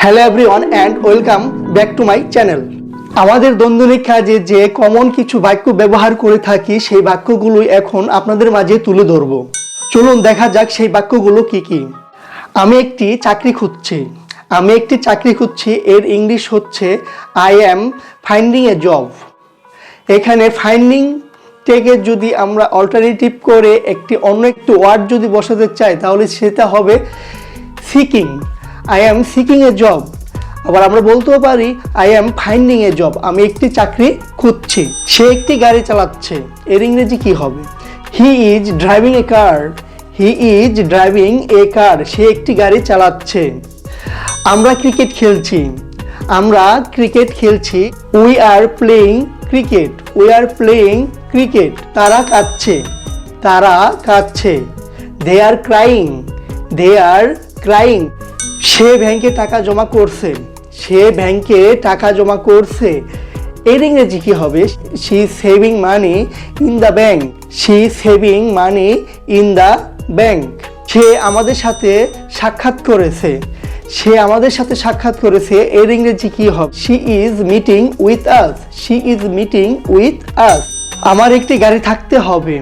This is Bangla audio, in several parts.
Hello everyone and welcome back to my channel আমাদের দৈনন্দিন কাজে যে কমন কিছু বাক্য ব্যবহার করে থাকি, সেই বাক্যগুলোই এখন আপনাদের মাঝে তুলে ধরব। চলুন দেখা যাক সেই বাক্যগুলো কি কি। আমি একটি চাকরি খুঁজছি। আমি একটি চাকরি খুঁজছি, এর ইংলিশ হচ্ছে I am finding a job এখানে ফাইন্ডিং থেকে যদি আমরা অল্টারনেটিভ করে একটি অন্য একটি ওয়ার্ড যদি বসাতে চাই, তাহলে সেটা হবে seeking I am seeking a job আবার আমরা বলতেও পারি I am finding a job আমি একটি চাকরি খুঁজছি। সে একটি গাড়ি চালাচ্ছে। এর ইংরেজি কি হবে? He is driving a car he is driving a car সে একটি গাড়ি চালাচ্ছে। আমরা ক্রিকেট খেলছি। আমরা ক্রিকেট খেলছি। We are playing cricket we are playing cricket তারা কাঁদছে। তারা কাঁদছে। দে are crying they are crying সে ব্যাংকে টাকা জমা করছে, সে ব্যাংকে টাকা জমা করছে। এর ইংরেজি কি হবে? She saving money in the bank she saving money in the bank সে আমাদের সাথে সাক্ষাৎ করেছে। সে আমাদের সাথে সাক্ষাৎ করেছে। এর ইংরেজি কি হবে? She is meeting with us she is meeting with us আমার একটি গাড়ি থাকতে হবে।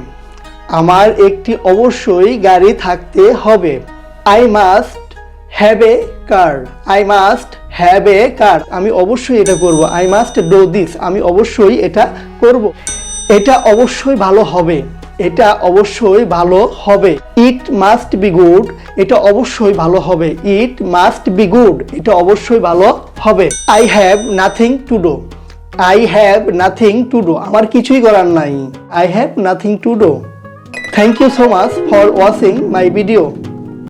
আমার একটি অবশ্যই গাড়ি থাকতে হবে। I must have a car I must have a car আমি অবশ্যই এটা করব। আই মাস্ট ডো দিস আমি অবশ্যই এটা করব। এটা অবশ্যই ভালো হবে। এটা অবশ্যই ভালো হবে। ইট মাস্ট বি গুড এটা অবশ্যই ভালো হবে। ইট মাস্ট বি গুড এটা অবশ্যই ভালো হবে। I have nothing to do I have nothing to do আমার কিছুই করার নাই। I have nothing to do thank you so much for watching my video